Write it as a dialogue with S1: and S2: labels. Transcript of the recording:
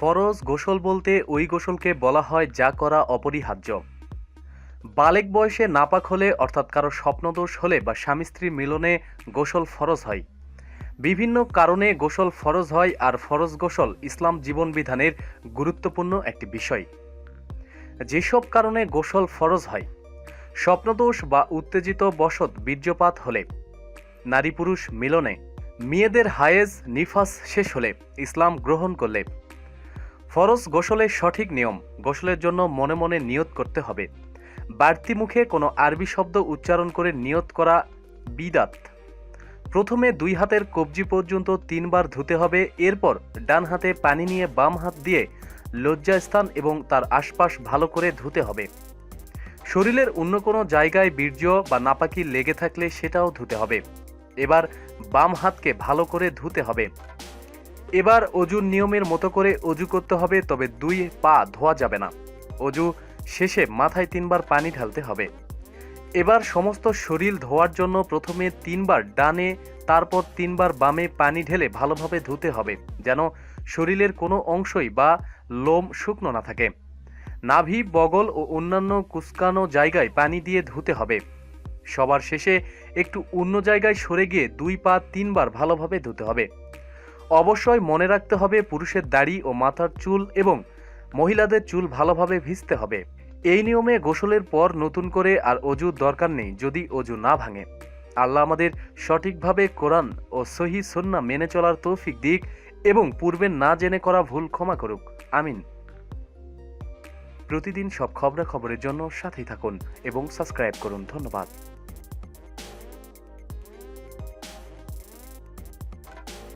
S1: ফরজ গোসল বলতে ওই গোসলকে বলা হয় যা করা অপরিহার্য। বালেক বয়সে নাপাক হলে, অর্থাৎ কারও স্বপ্নদোষ হলে বা স্বামী স্ত্রীর মিলনে গোসল ফরজ হয়। বিভিন্ন কারণে গোসল ফরজ হয় আর ফরজ গোসল ইসলাম জীবন বিধানের গুরুত্বপূর্ণ একটি বিষয়। যেসব কারণে গোসল ফরজ হয়, স্বপ্নদোষ বা উত্তেজিত বশত বীর্যপাত হলে নারী পুরুষ মিলনে, মেয়েদের হায়েজ নিফাস শেষ হলে ইসলাম গ্রহণ করলে ফরজ গোসলের সঠিক নিয়ম, গোসলের জন্য মনে মনে নিয়ত করতে হবে। বাড়তি মুখে কোনো আরবি শব্দ উচ্চারণ করে নিয়ত করা বিদাত। প্রথমে দুই হাতের কবজি পর্যন্ত তিনবার ধুতে হবে, এরপর ডান হাতে পানি নিয়ে বাম হাত দিয়ে লজ্জাস্থান এবং তার আশপাশ ভালো করে ধুতে হবে। শরীরের অন্য কোনো জায়গায় বীর্য বা নাপাকি লেগে থাকলে সেটাও ধুতে হবে। এবার বাম হাতকে ভালো করে ধুতে হবে। এবার অজুর নিয়মের মতো করে অজু করতে হবে, তবে দুই পা ধোয়া যাবে না। অজু শেষে মাথায় তিনবার পানি ঢালতে হবে। এবার সমস্ত শরীর ধোয়ার জন্য প্রথমে তিনবার ডানে, তারপর তিনবার বামে পানি ঢেলে ভালোভাবে ধুতে হবে, যেন শরীরের কোনো অংশই বা লোম শুকনো না থাকে। নাভি, বগল ও অন্যান্য কুচকানো জায়গায় পানি দিয়ে ধুতে হবে। সবার শেষে একটু অন্য জায়গায় সরে গিয়ে দুই পা তিনবার ভালোভাবে ধুতে হবে। অবশ্যই মনে রাখতে হবে পুরুষের দাড়ি ও মাথার চুল এবং মহিলাদের চুল ভালোভাবে ভিজতে হবে। এই নিয়মে গোসলের পর নতুন করে আর অজুর দরকার নেই যদি অজু না ভাঙে। আল্লাহ আমাদের সঠিকভাবে কোরআন ও সহি সন্না মেনে চলার তৌফিক দিক এবং পূর্বে না জেনে করা ভুল ক্ষমা করুক। আমিন। প্রতিদিন সব খবরাখবরের জন্য সাথেই থাকুন এবং সাবস্ক্রাইব করুন। ধন্যবাদ।